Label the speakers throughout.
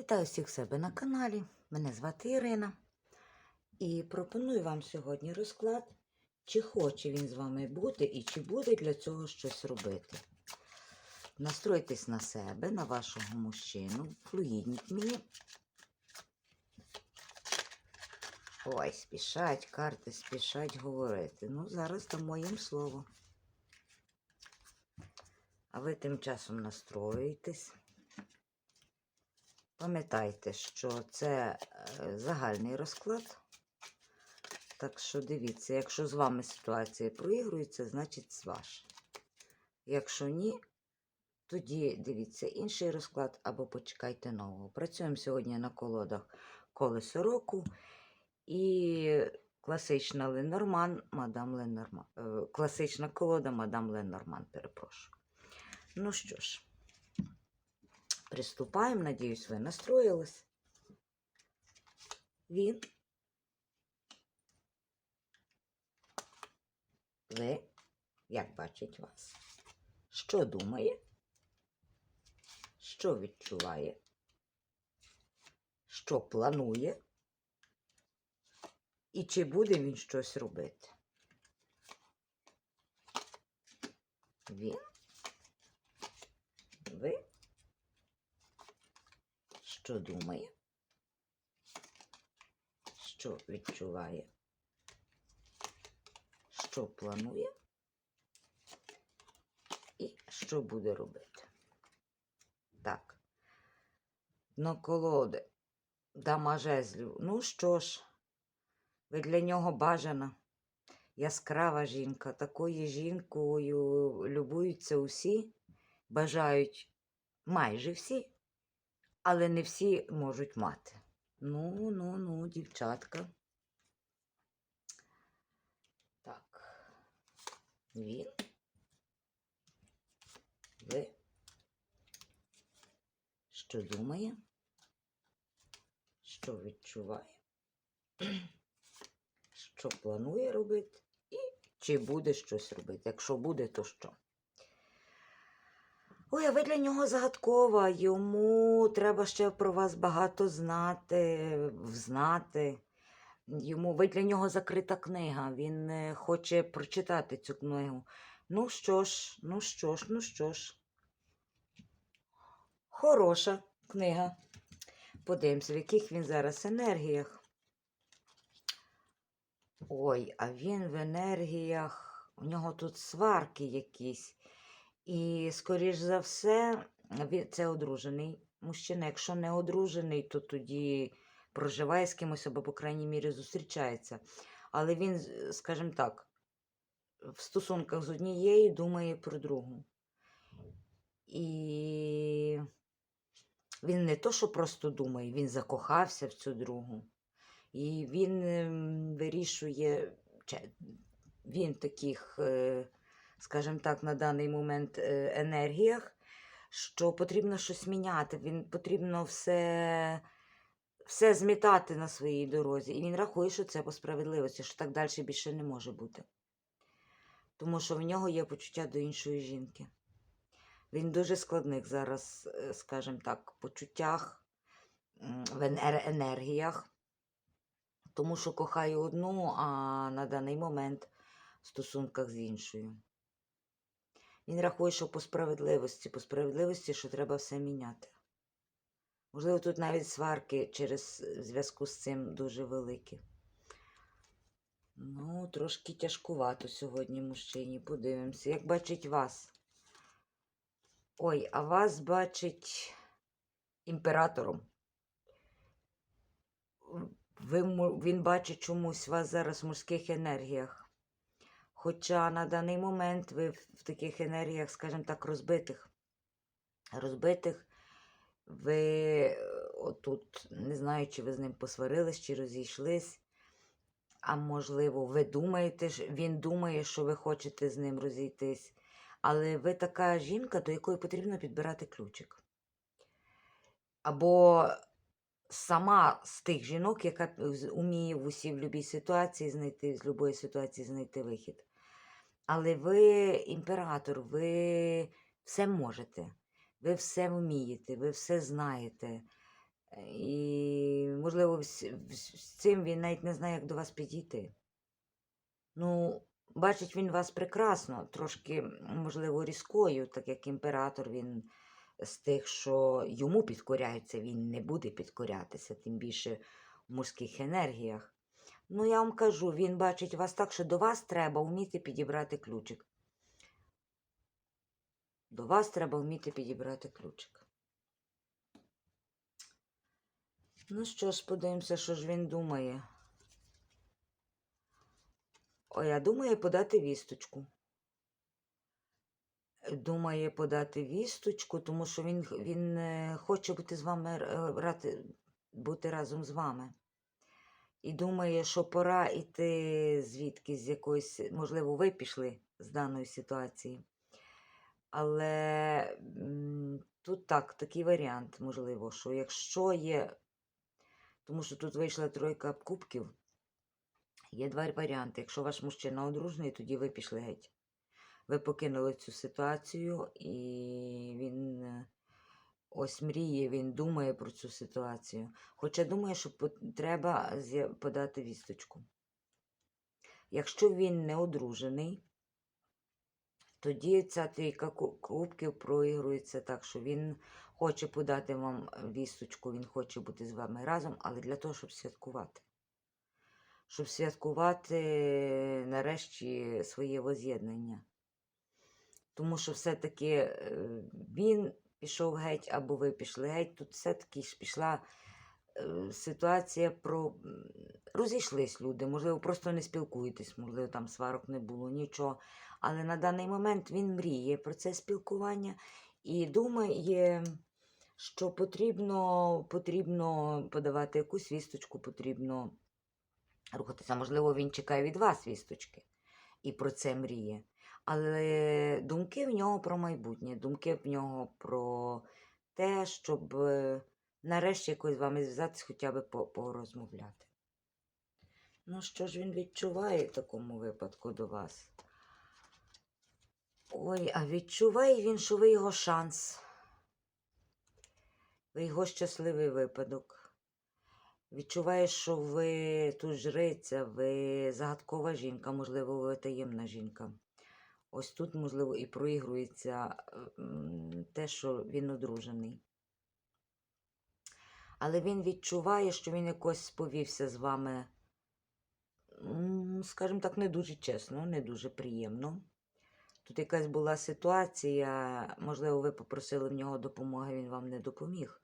Speaker 1: Вітаю всіх себе на каналі. Мене звати Ірина. І пропоную вам сьогодні розклад, чи хоче він з вами бути і чи буде для цього щось робити. Настройтесь на себе, на вашого мужчину, флюїдніть мені. Ой, спішать карти, спішать говорити. Ну, зараз дамо їм слово. А ви тим часом настроюєтесь. Пам'ятайте, що це е, загальний розклад. Так що дивіться, якщо з вами ситуація проігрується, значить з ваш. Якщо ні, тоді дивіться інший розклад або почекайте нового. Працюємо сьогодні на колодах колесо року і класична Ленорман, мадам Ленорман. е, Класична колода мадам Ленорман, перепрошую. Ну що ж. Приступаємо, надіюсь, ви настроїлись. Він. Ви, як бачить вас, що думає, що відчуває, що планує, і чи буде він щось робити. Він. Ви що думає, що відчуває, що планує і що буде робити. Так. Дно колоди. Дама жезлів. Ну що ж, ви для нього бажана. Яскрава жінка. Такою жінкою любуються усі, бажають майже всі але не всі можуть мати. Ну, ну, ну, дівчатка. Так. Він. Ви. Що думає? Що відчуває? Що планує робити? І чи буде щось робити? Якщо буде, то що? Ой, а ви для нього загадкова. Йому треба ще про вас багато знати, взнати. Йому ви для нього закрита книга. Він е, хоче прочитати цю книгу. Ну що ж, ну що ж, ну що ж. Хороша книга. Подивимося, в яких він зараз енергіях. Ой, а він в енергіях. У нього тут сварки якісь. І, скоріш за все, це одружений мужчина. Якщо не одружений, то тоді проживає з кимось або, по крайній мірі, зустрічається. Але він, скажімо так, в стосунках з однією думає про другу. І він не то, що просто думає, він закохався в цю другу. І він ем, вирішує, він таких. Е, скажімо так, на даний момент е, енергіях, що потрібно щось міняти. Він потрібно все, все змітати на своїй дорозі. І він рахує, що це по справедливості, що так далі більше не може бути. Тому що в нього є почуття до іншої жінки. Він дуже складних зараз, е, скажімо так, почуттях, в енергіях, тому що кохає одну, а на даний момент в стосунках з іншою. Він рахує, що по справедливості, по справедливості, що треба все міняти. Можливо, тут навіть сварки через зв'язку з цим дуже великі. Ну, трошки тяжкувато сьогодні мужчині. Подивимося. Як бачить вас? Ой, а вас бачить імператором. Ви, він бачить чомусь вас зараз в мужських енергіях. Хоча на даний момент ви в таких енергіях, скажімо так, розбитих. Розбитих, ви е, отут, не знаю, чи ви з ним посварились, чи розійшлись. А можливо, ви думаєте, він думає, що ви хочете з ним розійтись. Але ви така жінка, до якої потрібно підбирати ключик. Або сама з тих жінок, яка уміє в усій в будь-якій ситуації знайти, з будь-якої ситуації знайти вихід. Але ви імператор, ви все можете, ви все вмієте, ви все знаєте. І, можливо, з, цим він навіть не знає, як до вас підійти. Ну, бачить він вас прекрасно, трошки, можливо, різкою, так як імператор він з тих, що йому підкоряються, він не буде підкорятися, тим більше в мужських енергіях. Ну, я вам кажу, він бачить вас так, що до вас треба вміти підібрати ключик. До вас треба вміти підібрати ключик. Ну що ж, подивимося, що ж він думає. Ой, а думає подати вісточку. Думає подати вісточку, тому що він, він е, хоче бути з вами е, бути разом з вами. І думає, що пора йти звідки, з якоїсь, можливо, ви пішли з даної ситуації. Але тут так, такий варіант, можливо, що якщо є, тому що тут вийшла тройка кубків, є два варіанти. Якщо ваш мужчина одружений, тоді ви пішли геть. Ви покинули цю ситуацію, і він е, ось мріє, він думає про цю ситуацію. Хоча думає, що треба подати вісточку. Якщо він не одружений, тоді ця трійка ку- кубків проігрується так, що він хоче подати вам вісточку, він хоче бути з вами разом, але для того, щоб святкувати. Щоб святкувати нарешті своє воз'єднання. Тому що все-таки е, він пішов геть, або ви пішли геть. Тут все-таки ж пішла е, ситуація про розійшлись люди, можливо, просто не спілкуєтесь, можливо, там сварок не було, нічого. Але на даний момент він мріє про це спілкування і думає, що потрібно, потрібно подавати якусь вісточку, потрібно рухатися. Можливо, він чекає від вас вісточки і про це мріє. Але думки в нього про майбутнє, думки в нього про те, щоб е, нарешті якось з вами зв'язатись, хоча б порозмовляти. Ну, що ж він відчуває в такому випадку до вас? Ой, а відчуває він, що ви його шанс. Ви його щасливий випадок. Відчуває, що ви тут жриця, ви загадкова жінка, можливо, ви таємна жінка. Ось тут, можливо, і проігрується те, що він одружений. Але він відчуває, що він якось повівся з вами, скажімо так, не дуже чесно, не дуже приємно. Тут якась була ситуація, можливо, ви попросили в нього допомоги, він вам не допоміг.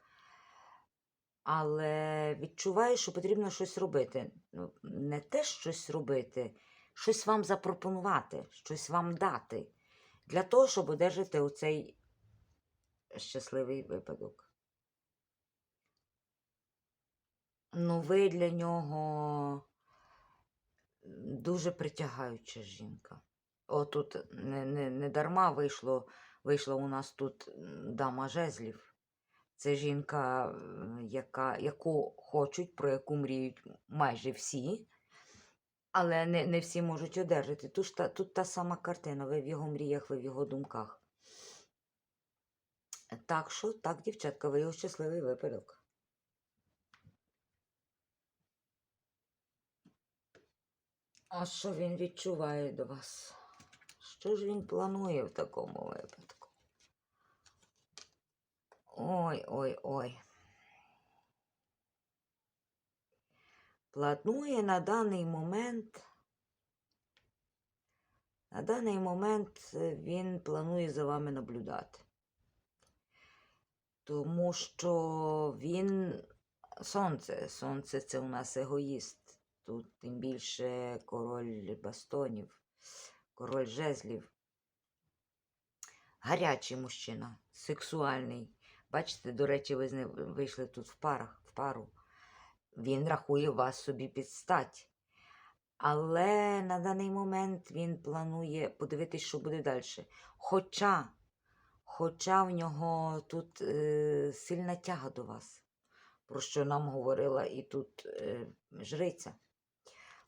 Speaker 1: Але відчуваю, що потрібно щось робити. Ну, не те щось робити, щось вам запропонувати, щось вам дати. Для того, щоб одержати оцей щасливий випадок. Ну, ви для нього дуже притягаюча жінка. Отут не, не, не дарма вийшло, вийшла у нас тут дама жезлів. Це жінка, яка, яку хочуть, про яку мріють майже всі, але не, не всі можуть одержати. Тут, та, тут та сама картина, ви в його мріях, ви в його думках. Так що, так, дівчатка, ви його щасливий випадок. А що він відчуває до вас? Що ж він планує в такому випадку? Ой, ой, ой. Планує на даний момент. На даний момент е, він планує за вами наблюдати. Тому що він сонце. Сонце це у нас егоїст. Тут тим більше король бастонів, король жезлів. Гарячий мужчина, сексуальний. Бачите, до речі, ви вийшли тут в парах, в пару. Він рахує вас собі під стать. Але на даний момент він планує подивитись, що буде далі. Хоча, хоча в нього тут е, сильна тяга до вас, про що нам говорила і тут е, жриця.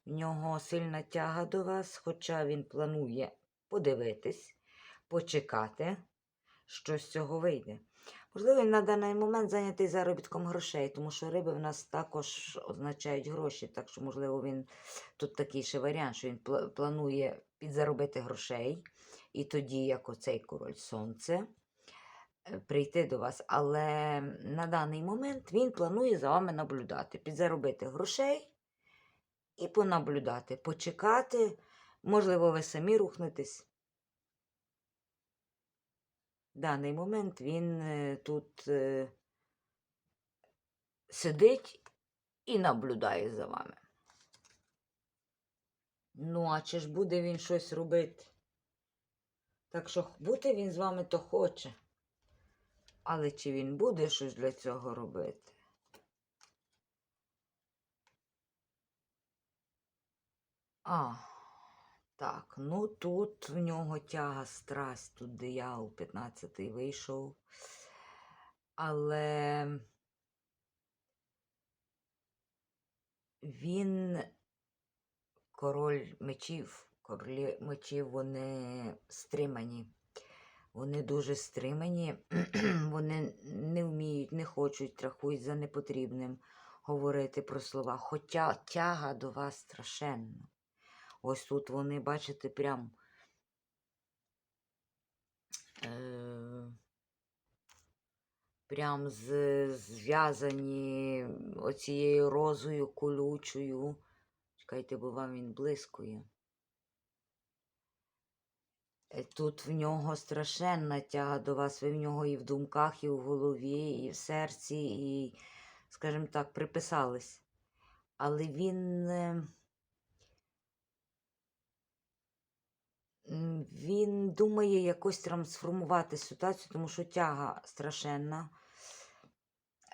Speaker 1: В нього сильна тяга до вас, хоча він планує подивитись, почекати, що з цього вийде. Можливо, він на даний момент зайнятий заробітком грошей, тому що риби в нас також означають гроші. Так що, можливо, він тут такий ще варіант, що він планує підзаробити грошей, і тоді, як оцей король сонце, е, прийти до вас. Але на даний момент він планує за вами наблюдати, підзаробити грошей і понаблюдати, почекати. Можливо, ви самі рухнетесь. Даний момент він е, тут е, сидить і наблюдає за вами. Ну, а чи ж буде він щось робити? Так що бути він з вами то хоче. Але чи він буде щось для цього робити? А, так, ну тут в нього тяга, страсть, тут диявол 15-й вийшов. Але він король мечів. Королі мечів вони стримані. Вони дуже стримані, вони не вміють, не хочуть, рахують за непотрібним говорити про слова. Хоча тяга до вас страшенна. Ось тут вони, бачите, прям е, прям зв'язані оцією розою колючою. Чекайте, бо вам він блискує. Е, Тут в нього страшенна тяга до вас, ви в нього і в думках, і в голові, і в серці, і, скажімо так, приписались. Але він. е, м, Він думає якось трансформувати ситуацію, тому що тяга страшенна.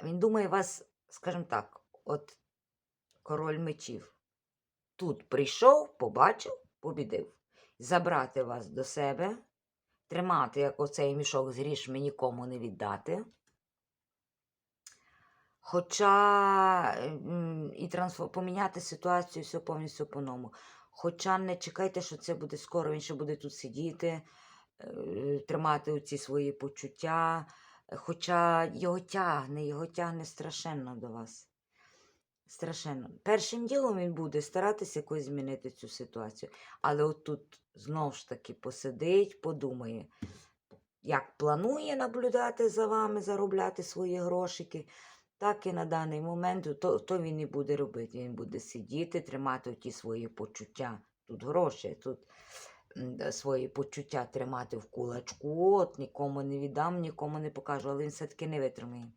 Speaker 1: Він думає вас, скажімо так, от король мечів. Тут прийшов, побачив, побідив. Забрати вас до себе, тримати, як оцей мішок з грішми, нікому не віддати. Хоча і трансфо- поміняти ситуацію все повністю по-новому. Хоча не чекайте, що це буде скоро, він ще буде тут сидіти, е, тримати ці свої почуття. Хоча його тягне, його тягне страшенно до вас. Страшенно. Першим ділом він буде старатися якось змінити цю ситуацію. Але от тут знову ж таки посидить, подумає, як планує наблюдати за вами, заробляти свої грошики, так і на даний момент то, то він і буде робити. Він буде сидіти, тримати ті свої почуття. Тут гроші, тут свої почуття тримати в кулачку, от нікому не віддам, нікому не покажу, але він все-таки не витримає.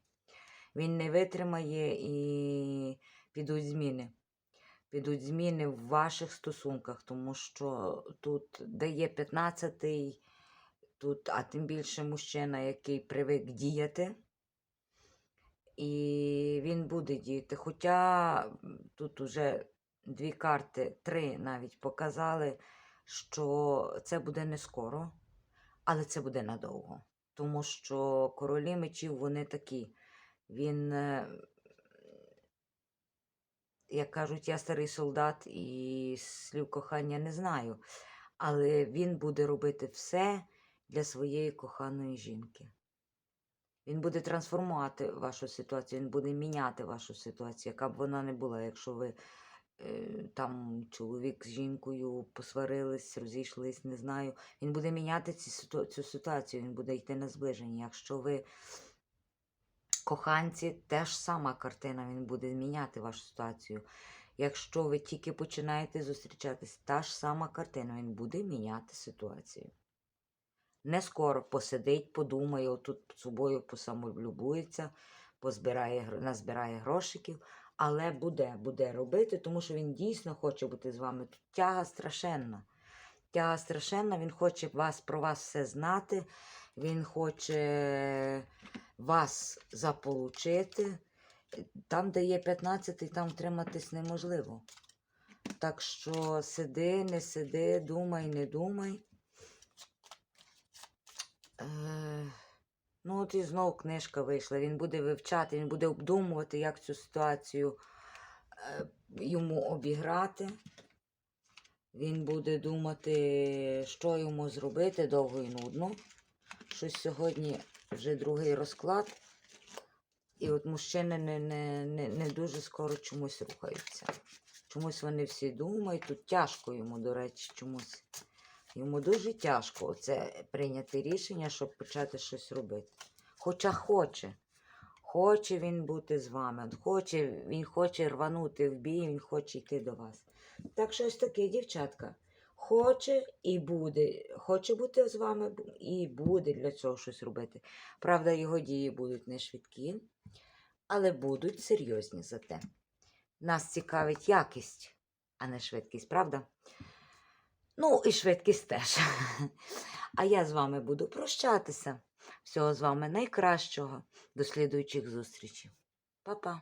Speaker 1: Він не витримає і підуть зміни. Підуть зміни в ваших стосунках, тому що тут дає 15-й, тут, а тим більше мужчина, який привик діяти. І він буде діяти. Хоча тут уже дві карти, три навіть показали, що це буде не скоро, але це буде надовго. Тому що королі мечів вони такі. Він, е, як кажуть, я старий солдат і слів кохання не знаю. Але він буде робити все для своєї коханої жінки. Він буде трансформувати вашу ситуацію, він буде міняти вашу ситуацію, яка б вона не була, якщо ви е, там чоловік з жінкою посварились, розійшлись, не знаю. Він буде міняти ці, цю ситуацію, він буде йти на зближення. Якщо ви коханці, теж сама картина, він буде зміняти вашу ситуацію. Якщо ви тільки починаєте зустрічатись, та ж сама картина, він буде міняти ситуацію. Не скоро посидить, подумає, отут собою посамолюбується, позбирає, назбирає грошиків, але буде, буде робити, тому що він дійсно хоче бути з вами. Тут тяга страшенна. Тяга страшенна, він хоче вас, про вас все знати, він хоче вас заполучити. Там, де є 15, там втриматись неможливо. Так що сиди, не сиди, думай, не думай. Ну, от і знову книжка вийшла. Він буде вивчати, він буде обдумувати, як цю ситуацію е, йому обіграти. Він буде думати, що йому зробити довго і нудно. Щось сьогодні Вже другий розклад. І от мужчини не, не, не, не дуже скоро чомусь рухаються. Чомусь вони всі думають, тут тяжко йому, до речі, чомусь. Йому дуже тяжко це прийняти рішення, щоб почати щось робити. Хоча хоче. Хоче він бути з вами. Хоче, він хоче рванути в бій, він хоче йти до вас. Так що ось таке, дівчатка. Хоче і буде. Хоче бути з вами і буде для цього щось робити. Правда, його дії будуть не швидкі, але будуть серйозні зате. Нас цікавить якість, а не швидкість, правда? Ну, і швидкість теж. А я з вами буду прощатися. Всього з вами найкращого. До слідуючих зустрічей. Па-па.